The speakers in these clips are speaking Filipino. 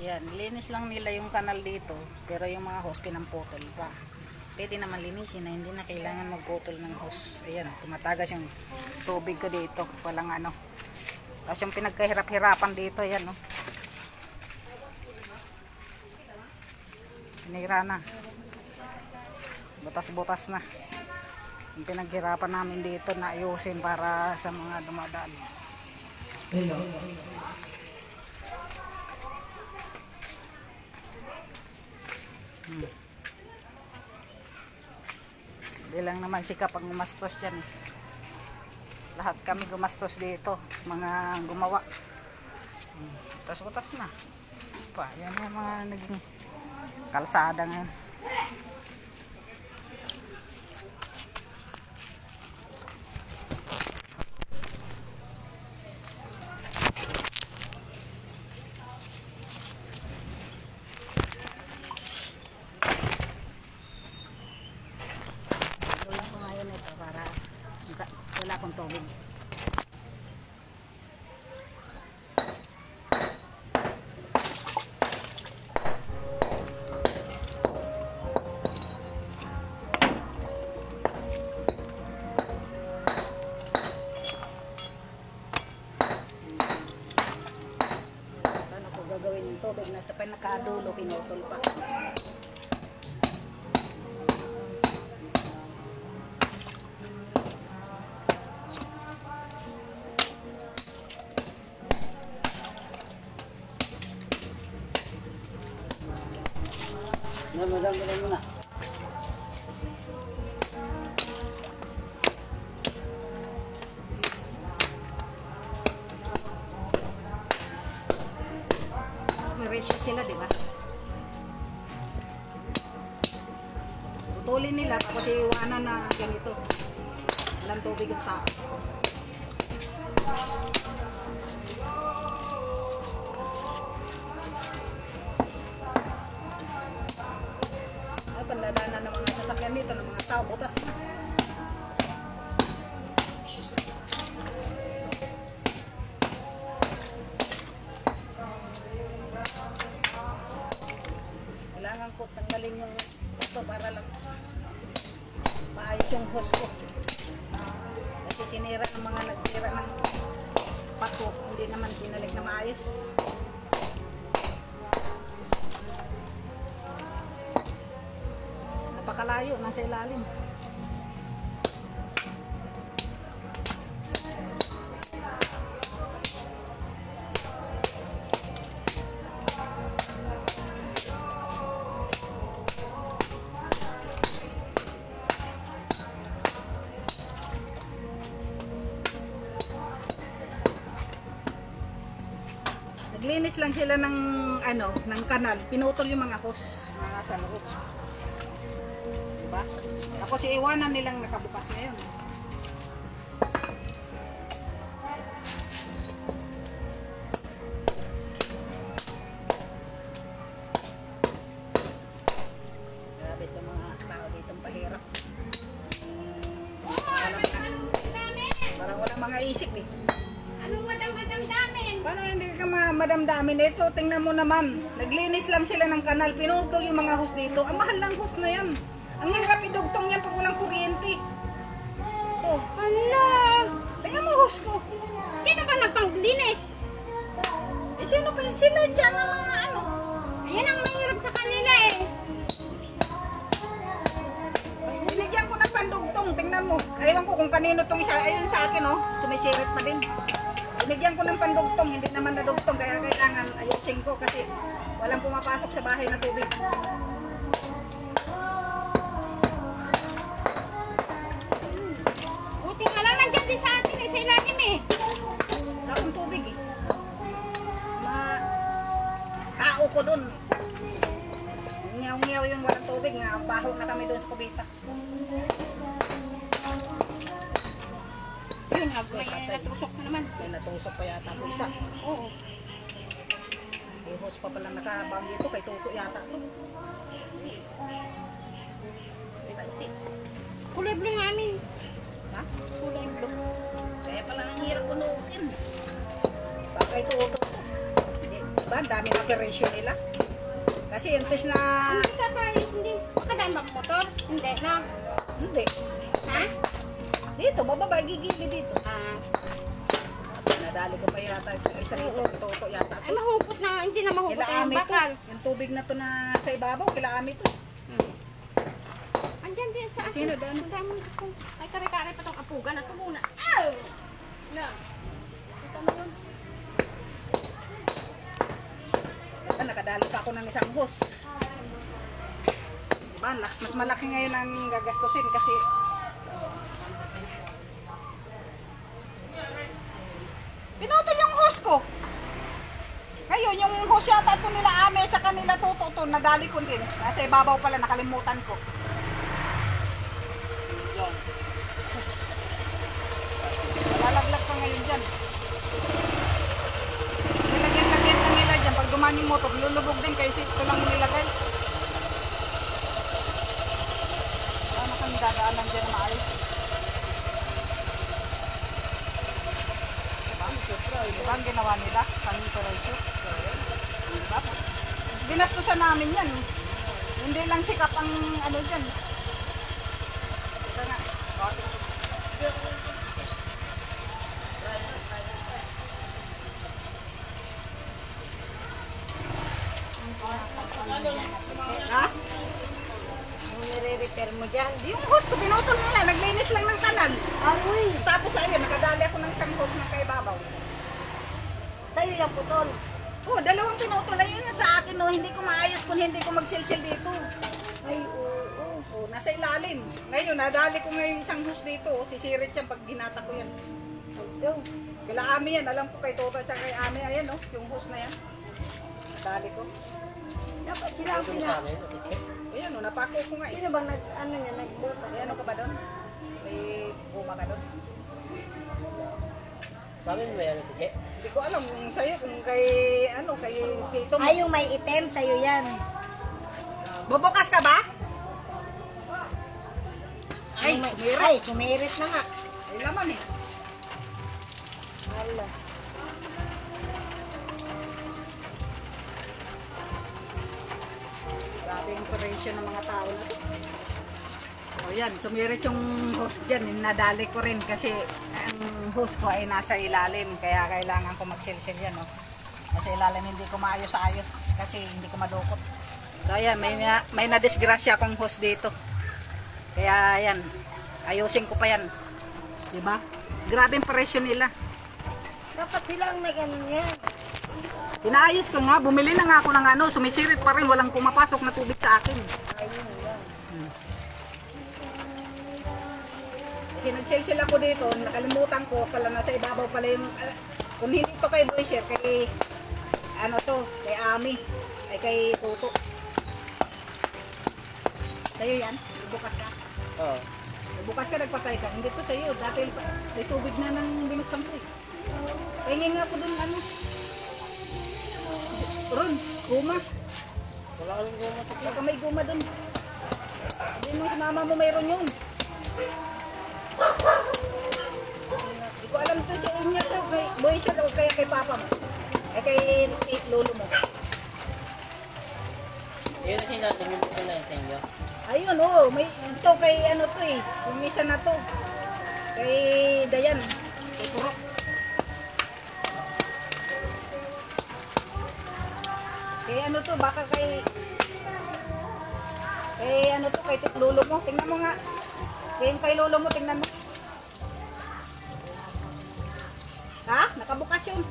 Yan, linis lang nila yung kanal dito, pero yung mga hose pinamputol pa. Pwede naman linisin na hindi na kailangan magputol ng hose. Ayan, tumatagas yung tubig ko dito. Walang ano. Tapos yung pinagkahirap-hirapan dito, yan no. Sinira na. Butas-butas na. Yung pinaghirapan namin dito na ayusin para sa mga dumadaan. Hindi lang naman si Kapag gumastos dyan eh. Lahat kami gumastos dito, mga gumawa. Hmm. Tapos butas na. Pa, yan yung mga naging kalsada ngayon. Madam mo na. Ratio sila, di ba? Tutulin nila tapos iiwanan na ganito. Walang tubig ang tao. Sasakyan dito ng mga tao, butas. Kailangan ko tanggalin yung ito para lang maayos yung hose ko. Kasi sinira ng mga nagsira ng pato, hindi naman binalik na maayos. Napakalayo, nasa ilalim. Naglinis lang sila ng ano, ng kanal. Pinutol yung mga hose, mga sa. Diba? Tapos iiwanan nilang nakabukas ngayon. Grabe itong mga tao dito ang pahirap. Parang mga isip eh. Anong madam-madam damin? Paano hindi ka ma- madamdamin ito? Tingnan mo naman. Naglinis lang sila ng kanal. Pinutol yung mga hose dito. Ang mahal lang hose na yan. Ang hirap idugtong yan pag walang kuryente. Oh, Hala! tingnan mo hose ko. Sino ba nagpanglinis? Eh, sino pa sila dyan ang mga ano? Ayan ang mahirap sa kanila eh. Binigyan ko ng pandugtong. Tingnan mo. Ewan ko kung kanino tong isa. Ayun sa akin, oh. Sumisirit pa din. Binigyan ko ng pandugtong. Hindi naman nadugtong. Kaya kailangan ayusin ko kasi walang pumapasok sa bahay na tubig. Baho na kami doon sa kubita. Yun, may natusok na naman. May natusok pa yata po isa. Oo. May hose pa pala nakabang dito. Kay Tuto yata to. Tanti. Kulay blue yung amin. Ha? Kulay blue. Kaya pala ang hirap unukin. Baka kay Tuto to. Hindi. Diba? Ang dami na operation nila. Kasi intis na... Hindi ka tayo, hindi. Makadaan ba ang motor? Hindi na. Hindi. Ha? Dito, bababa, gigili dito. Ah, Nadali ko pa yata. Isa rito, toto yata. ay mahupot na, hindi na mahupot na yung ami to. bakal. Yung tubig na to na sa ibabaw, kila ami to. Andyan din sa Sino doon? Ang dami. Ay, kare-kare pa tong apugan na ito muna. Ow! Na. Isa na yun. Diba, nakadali pa ako ng isang bus. Diba, lak- mas malaki ngayon ang gagastusin kasi Pinutol yung hose ko. Ngayon, yung hose yata ito nila ame at saka nila tuto to, nadali ko din. Nasa ibabaw pala, nakalimutan ko. Lalaglag ka ngayon dyan. Nilagyan-lagyan lang nila dyan. Pag dumaan yung motor, lulubog din kasi ito lang nilagay. Kang dadaanan dyan na maayos? Diba? Ang ginawa nila? Pang-operation. Diba? Ginastusan namin yan. Hindi lang sikat ang ano dyan. Ito nga. Ha? Nire-repair mo dyan. Yung hose ko, pinutol nila. Naglinis lang ng kanal. Aroy, Tapos ayun, nakadali ako ng na kaibabaw. sa'yo yung putol. Oh, dalawang pinutol. Ayun yung sa akin, no. Hindi ko maayos kung hindi ko magsilsil dito. Ay, oo. Oh, nasa ilalim. Ngayon, nadali ko ngayon isang hose dito. Oh. Sisirit yan pag ginata ko yan. Ito. Kila Ami yan. Alam ko kay Toto at kay Ami. Ayan, oh. Yung hose na yan. Nadali ko. Dapat sila ang pina... Ayan, oh. Napako ko nga. Sino bang nag, ano niya, nagbuta? May ano ka ba doon? May guma ka doon? Sa amin ba yan, sige? Hindi ko alam kung sa'yo, kung kay, ano, kay Tito. Ay, yung may item, sa'yo yan. Bubukas ka ba? Ay, may- sumirit. Ay, sumirit na nga. Ay, laman eh. Hala. Grabe yung operation ng mga tao na to. O yan, sumirit yung host dyan. Nadali ko rin kasi ang host ko ay nasa ilalim. Kaya kailangan ko magsilsil yan. No? Nasa ilalim hindi ko maayos-ayos kasi hindi ko madukot. So ayan, may, na- may nadisgrasya akong host dito. Kaya yan, ayusin ko pa yan. Diba? Grabe yung presyo nila. Dapat sila ang nag-ano yan. Inaayos ko nga, bumili na nga ako ng ano, sumisirit pa rin, walang pumapasok na tubig sa akin. Ayun lang. Pinagsilsil ako dito, nakalimutan ko, pala nasa ibabaw pala yung, ah, kung hindi to kay Boyser, kay, ano to, kay Ami, ay kay Tuto. Sa'yo yan, bukas ka. Oo. Bukas ka nagpatay ka, hindi to sa'yo, dahil may tubig na nang binuksan ko eh. Pahingin nga ako dun, ano, Ron, guma. Wala ka lang guma Baka may guma dun. Hindi mo si mama mo mayroon yun. Alam to sa inyo to. Kay boy siya o kaya kay papa mo. Eh kay, lolo mo. Yun na sinabi mo ko na sa inyo. Ayun oh, may ito kay ano to eh. Yung isa na to. Kay Dayan. Kay Purok. Kay ano to, baka kay kay ano to, kay tit- lolo mo. Tingnan mo nga. Kay yung kay lolo mo, tingnan mo. Ha? Nakabukas yun.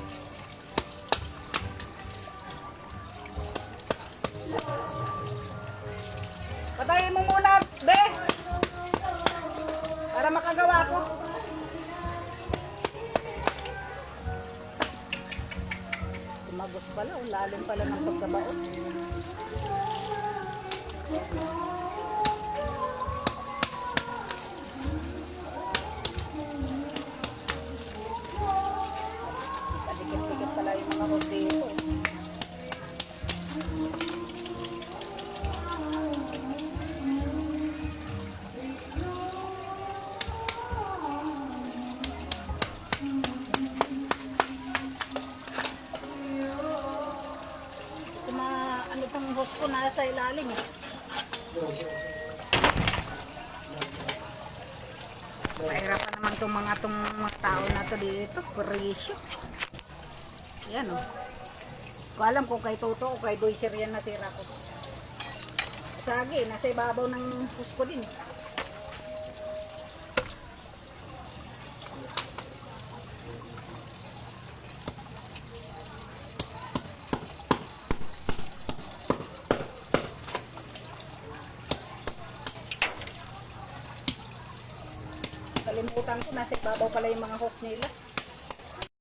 Patayin mo muna, be. Para makagawa ko. Tumagos pala, ang lalim pala ng pagkabaon. Kadikit-dikit pala hose ko nasa ilalim eh. Mahirapan naman tong mga tong mga tao na to dito. Perisyo. Yan o. Oh. Ko alam kung kay Toto o kay Boyser yan nasira ko. Sagi, nasa ibabaw ng hose ko din. Kalimutan ko, nasa ibabaw pala yung mga hose nila.